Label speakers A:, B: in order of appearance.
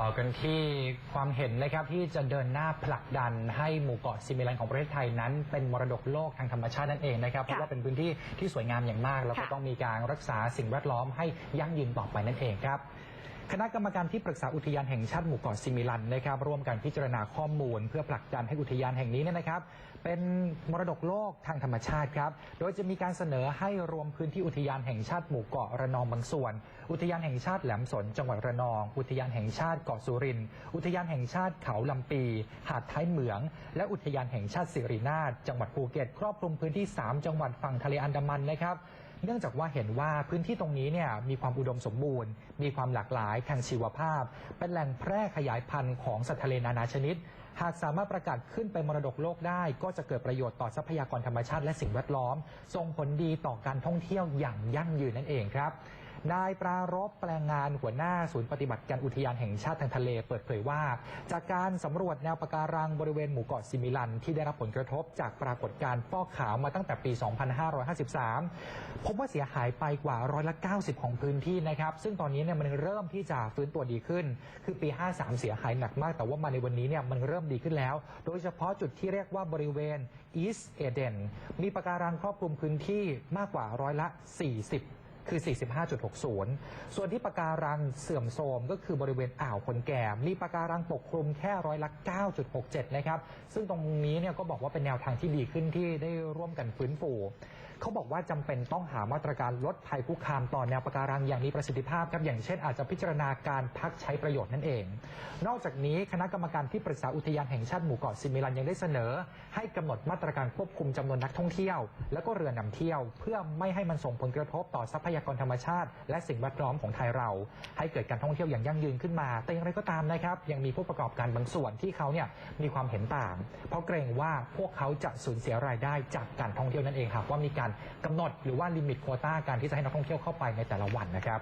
A: ต่อกันที่ความเห็นนะครับที่จะเดินหน้าผลักดันให้หมู่เกาะซิมิลันของประเทศไทยนั้น เป็นมรดกโลกทางธรรมชาตินั่นเองนะครับเพราะว่าเป็นพื้นที่ที่สวยงามอย่างมาก แล้วก็
B: ค่ะ
A: ต้องมีการรักษาสิ่งแวดล้อมให้ยั่งยืนต่อไปนั่นเองครับ คณะกรรมการที่ปรึกษาอุทยานแห่งชาติหมู่เกาะซิมิลันนะครับร่วมกันพิจารณาข้อมูล เพื่อผลักดันให้อุทยานแห่งนี้เนี่ยนะครับ เป็นมรดกโลกทางธรรมชาติครับ โดยจะมีการเสนอให้รวมพื้นที่อุทยานแห่งชาติหมู่เกาะระนองบางส่วน อุทยานแห่งชาติแหลมสนจังหวัดระนอง อุทยานแห่งชาติเกาะสุริน อุทยานแห่งชาติเขาลำปี หาดท้ายเหมือง และอุทยานแห่งชาติสิรินาถจังหวัดภูเก็ตครอบคลุมพื้นที่ 3 จังหวัดฝั่งทะเลอันดามันนะครับ เนื่องจากว่าเห็นว่าพื้นที่ตรงนี้เนี่ยมีความอุดมสมบูรณ์ มีความหลากหลายทางชีวภาพ เป็นแหล่งแพร่ขยายพันธุ์ของสัตว์ทะเลนานาชนิด หากสามารถประกาศขึ้นเป็นมรดกโลกได้ ก็จะเกิดประโยชน์ต่อทรัพยากรธรรมชาติและสิ่งแวดล้อมส่งผลดีต่อการท่องเที่ยวอย่างยั่งยืนนั่นเองครับ นายปรารบแปลงงานหัวหน้าศูนย์ปฏิบัติการอุทยานแห่งชาติทางทะเลเปิดเผยว่า จากการสำรวจแนวปะการังบริเวณหมู่เกาะซิมิลัน ที่ได้รับผลกระทบจากปรากฏการณ์ฟอกขาวมาตั้งแต่ปี 2553 พบว่าเสียหายไปกว่าร้อยละ 90 ของพื้นที่นะครับ ซึ่งตอนนี้เนี่ยมันเริ่มที่จะฟื้นตัวดีขึ้น คือปี 53 เสียหายหนักมาก แต่ว่ามาในวันนี้เนี่ยมันเริ่มดีขึ้นแล้ว โดยเฉพาะจุดที่เรียกว่าบริเวณ East Eden มีปะการังครอบคลุมพื้นที่มากกว่าร้อยละ 40 คือ 45.60 ส่วนที่ปะการังเสื่อมโทรมก็คือบริเวณอ่าวคนแก่มีปะการังปกคลุมแค่ร้อยละ 9.67 นะครับ ซึ่งตรงนี้เนี่ยก็บอกว่าเป็นแนวทางที่ดีขึ้นที่ได้ร่วมกันฟื้นฟูเขาบอกว่าจำเป็นต้องหามาตรการลดภัยคุกคามต่อแนวปะการังอย่างมีประสิทธิภาพครับอย่างเช่นอาจจะพิจารณาการพักใช้ประโยชน์นั่นเอง นอกจากนี้คณะกรรมการที่ปรึกษาอุทยานแห่งชาติหมู่เกาะซิมิลันยังได้เสนอ ให้กำหนดมาตรการควบคุมจำนวนนักท่องเที่ยว แล้วก็เรือนำเที่ยว เพื่อไม่ให้มันส่งผลกระทบต่อทรัพยากรธรรมชาติ และสิ่งแวดล้อมของไทยเรา ให้เกิดการท่องเที่ยวอย่างยั่งยืนขึ้นมา แต่อย่างไรก็ตามนะครับยังมีผู้ประกอบการบางส่วนที่เขาเนี่ยมีความเห็นต่าง เพราะเกรงว่าพวกเขาจะสูญเสียรายได้จากการท่องเที่ยวนั่นเองหากว่ามีการกำหนดหรือว่าลิมิตโควต้าการที่จะให้นักท่องเที่ยวเข้าไปในแต่ละวันนะครับ